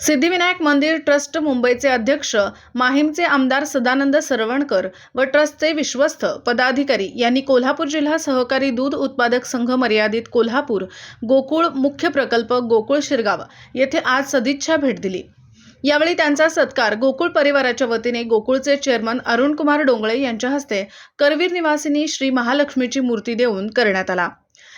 सिद्धिविनायक मंदिर ट्रस्ट मुंबईचे अध्यक्ष माहीमचे आमदार सदानंद सरवणकर व ट्रस्टचे विश्वस्त पदाधिकारी यांनी कोल्हापूर जिल्हा सहकारी दूध उत्पादक संघ मर्यादित कोल्हापूर गोकुळ मुख्य प्रकल्प गोकुळ शिरगाव येथे आज सदिच्छा भेट दिली. यावेळी त्यांचा सत्कार गोकुळ परिवाराच्या वतीने गोकुळचे चेअरमन अरुणकुमार डोंगळे यांच्या हस्ते करवीर निवासिनी श्री महालक्ष्मीची मूर्ती देऊन करण्यात आला.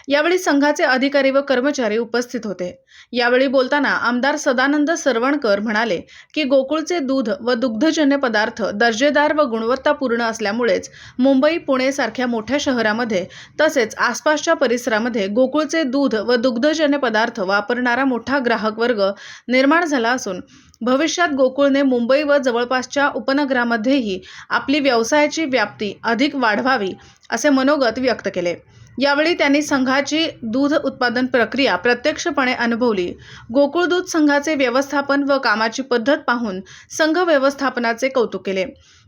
यावेळी संघाचे अधिकारी व कर्मचारी उपस्थित होते. यावेळी बोलताना आमदार सदानंद सरवणकर म्हणाले की गोकुळचे दूध व दुग्धजन्य पदार्थ दर्जेदार व गुणवत्तापूर्ण असल्यामुळेच मुंबई पुणे सारख्या मोठ्या शहरामध्ये तसेच आसपासच्या परिसरामध्ये गोकुळचे दूध व दुग्धजन्य पदार्थ वापरणारा मोठा ग्राहक वर्ग निर्माण झाला असून भविष्यात गोकुळने मुंबई व जवळपासच्या उपनगरामध्येही आपली व्यवसायाची व्याप्ती अधिक वाढवावी असे मनोगत व्यक्त केले. यावेळी त्यांनी संघाची दूध उत्पादन प्रक्रिया प्रत्यक्षपणे अनुभवली. गोकुळ दूध संघाचे व्यवस्थापन व कामाची पद्धत पाहून संघ व्यवस्थापनाचे कौतुक केले.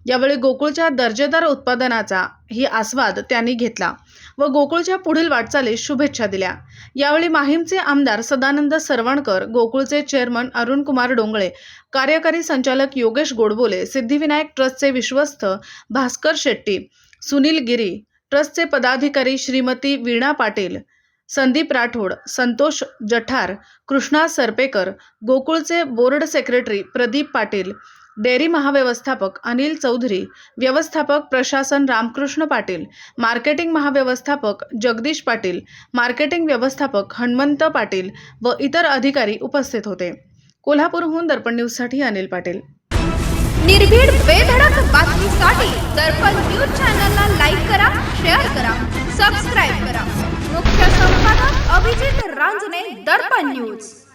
यावेळी गोकुळच्या दर्जेदार उत्पादनाचा ही आस्वाद त्यांनी घेतला व गोकुळच्या पुढील वाटचालीस शुभेच्छा दिल्या. यावेळी माहीमचे आमदार सदानंद सरवणकर गोकुळचे चेअरमन अरुणकुमार डोंगळे कार्यकारी संचालक योगेश गोडबोले सिद्धिविनायक ट्रस्टचे विश्वस्त भास्कर शेट्टी सुनील गिरी ट्रस्टचे पदाधिकारी Shrimati Veena Patil Sandeep Rathod Santosh Jathar Krishna Sarpekar गोकुळचे board secretary Pradeep Patil dairy महाव्यवस्थापक अनिल चौधरी व्यवस्थापक प्रशासन रामकृष्ण पाटील मार्केटिंग महाव्यवस्थापक जगदीश पाटील मार्केटिंग व्यवस्थापक हनुमंत पाटील व इतर अधिकारी उपस्थित होते. कोल्हापूरहून दर्पण न्यूजसाठी अनिल पाटील. निर्भीड बेधडक रांजणे दर्पण न्यूज.